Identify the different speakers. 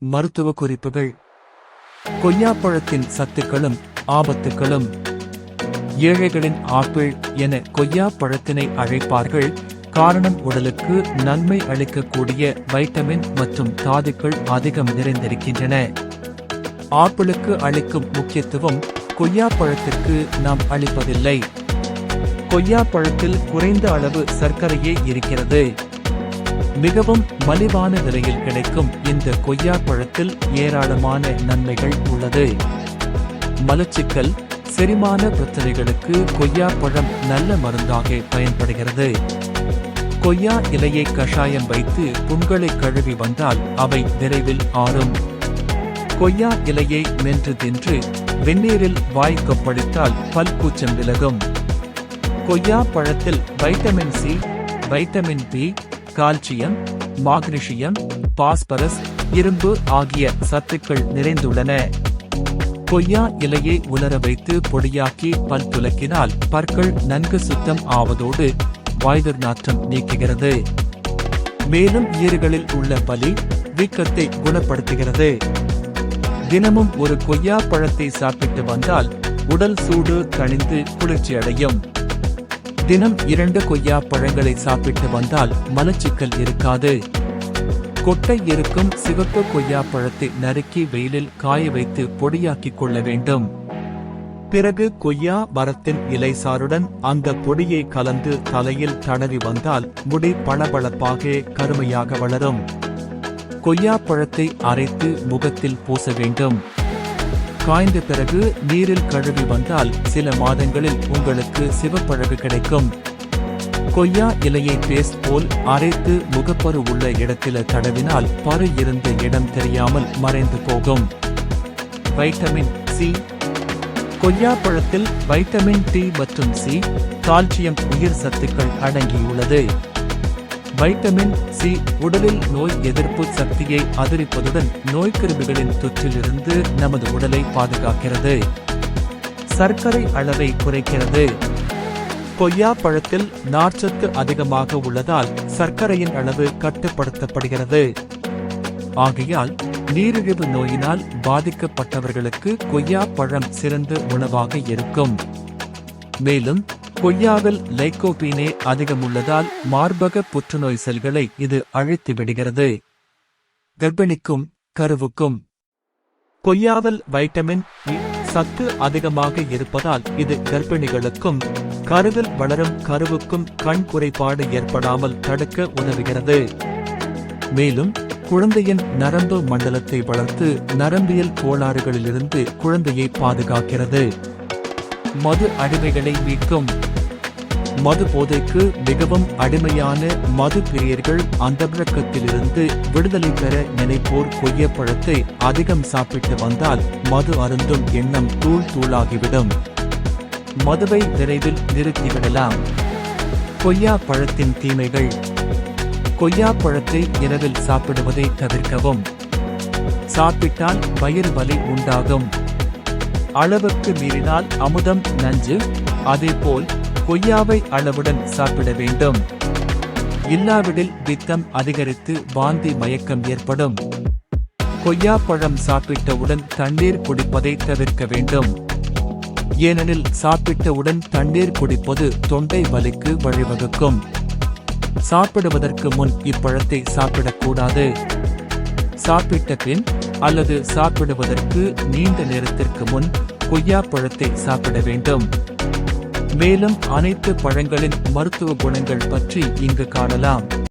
Speaker 1: மருத்துவ குறிப்புகள் கொய்யாப்பழத்தின் சத்துக்களும் ஆபத்துக்களும். ஏழைகளின் ஆப்பிள் என கொய்யாப்பழத்தினை அழைப்பார்கள். காரணம் உடலுக்கு நன்மை அளிக்கக்கூடிய வைட்டமின் மற்றும் தாதுக்கள் அதிகம் நிறைந்திருக்கின்றன. ஆப்பிளுக்கு அளிக்கும் முக்கியத்துவம் கொய்யாப்பழத்திற்கு நாம் அளிப்பதில்லை. கொய்யாப்பழத்தில் குறைந்த அளவு சர்க்கரையே இருக்கிறது. மிகவும் மலிவான விலையில் கிடைக்கும் இந்த கொய்யா பழத்தில் ஏராளமான நன்மைகள் உள்ளது. மலச்சிக்கல் செரிமான பிரச்சனைகளுக்கு கொய்யா பழம் நல்ல மருந்தாக பயன்படுகிறது. கொய்யா இலையை கஷாயம் வைத்து புண்களை கழுவி வந்தால் அவை விரைவில் ஆறும். கொய்யா இலையை மென்று தின்று வெந்நீரில் வாய் கொப்பளித்தால் பல்கூச்சம் விலகும். கொய்யா பழத்தில் vitamin C vitamin B calcium magnesium phosphorus இரும்பு ஆகிய சத்துக்கள் நிறைந்துள்ளன. கொய்யா இலையை உலர வைத்து பொடியாக்கி பல் துலக்கினால் பற்கள் நன்கு சுத்தம் ஆவதோடு வாய்தர் நாற்றம் நீக்குகிறது. மேலும் ஈறுகளில் உள்ள பலி வீக்கத்தை குணப்படுத்துகிறது. தினமும் ஒரு கொய்யா பழத்தை சாப்பிட்டு வந்தால் உடல் சூடு கணிந்து குளிர்ச்சி அடையும் தினம் இரண்டு கொய்யா பழங்களை சாப்பிட்டு வந்தால் மலச்சிக்கல் இருக்காது. கொட்டை இருக்கும் சிவப்பு கொய்யா பழத்தை நறுக்கி வெயிலில் காய வைத்து பொடியாக்கிக் கொள்ள வேண்டும். பிறகு கொய்யா மரத்தின் இலை சாறுடன் அந்த பொடியை கலந்து தலையில் தடவி வந்தால் முடி பளபளப்பாக கருமையாக வளரும். கொய்யா பழத்தை அரைத்து முகத்தில் பூச வேண்டும். காய்ந்த பிறகு நீரில் கழுவி வந்தால் சில மாதங்களில் உங்களுக்கு சிவப்பழகு கிடைக்கும். கொய்யா இலையை பேஸ்ட் போல் அரைத்து முகப்பரு உள்ள இடத்தில தடவினால் பரு இருந்த இடம் தெரியாமல் மறைந்து போகும். Vitamin C. கொய்யா பழத்தில் வைட்டமின் டி மற்றும் சி கால்சியம் உயிர் சத்துக்கள் அடங்கியுள்ளது. வைட்டமின் சி உடலில் நோய் எதிர்ப்பு சக்தியை அதிகரிப்பதுடன் நோய்க்கிருமிகளின் தொற்றிலிருந்து நமது உடலை பாதுகாக்கிறது. சர்க்கரை அளவை குறைக்கிறது. கொய்யா பழத்தில் நார்ச்சத்து அதிகமாக உள்ளதால் சர்க்கரையின் அளவு கட்டுப்படுத்தப்படுகிறது. ஆகையால் நீரிழிவு நோயினால் பாதிக்கப்பட்டவர்களுக்கு கொய்யா பழம் சிறந்த உணவாக இருக்கும். மேலும் கொய்யாவில் லைகோபீனே அதிகம் உள்ளதால் மார்பக புற்றுநோய் செல்களை இது அழித்து விடுகிறது கர்ப்பிணிக்கும் கருவுக்கும். கொய்யாவில் வைட்டமின் சத்து அதிகமாக இருப்பதால் இது கர்ப்பிணிகளுக்கும் கருவில் வளரும் கருவுக்கும் கண் குறைபாடு ஏற்படாமல் தடுக்க உதவுகிறது. மேலும் குழந்தையின் நரம்பு மண்டலத்தை வளர்த்து நரம்பியல் கோளாறுகளிலிருந்து குழந்தையை பாதுகாக்கிறது. மது அடிமைகளை மீட்கும் மது போதைக்கு மிகவும் அடிமையான மது பிரியர்கள் அந்த விளக்கத்திலிருந்து விடுதலை பெற நினைப்போர் கொய்யப்பழத்தை அதிகம் சாப்பிட்டு வந்தால் மது அருந்தும் எண்ணம் தூள் தூளாகிவிடும். மதுவை விரைவில் நிறுத்திவிடலாம். கொய்யா பழத்தின் தீமைகள். கொய்யா பழத்தை இரவில் சாப்பிடுவதை தவிர்க்கவும். சாப்பிட்டால் வயிறு வலி உண்டாகும். அளவுக்கு மீறினால் அமுதம் நஞ்சு அதேபோல் கொய்யாவை அளவுடன் சாப்பிட வேண்டும். இல்லாவிடில் பித்தம் அதிகரித்து வாந்தி மயக்கம் ஏற்படும். கொய்யா பழம் சாப்பிட்டவுடன் தண்ணீர் குடிப்பதை தவிர்க்க வேண்டும். ஏனெனில் சாப்பிட்டவுடன் தண்ணீர் குடிப்பது தொண்டை வலிக்கு வழிவகுக்கும். சாப்பிடுவதற்கு முன் இப்பழத்தை சாப்பிடக்கூடாது. சாப்பிட்ட பின் அல்லது சாப்பிடுவதற்கு நீண்ட நேரத்திற்கு முன் கொய்யா பழத்தை சாப்பிட வேண்டும். மேலும் அனைத்து பழங்களின் மருத்துவ குணங்கள் பற்றி இங்கு காணலாம்.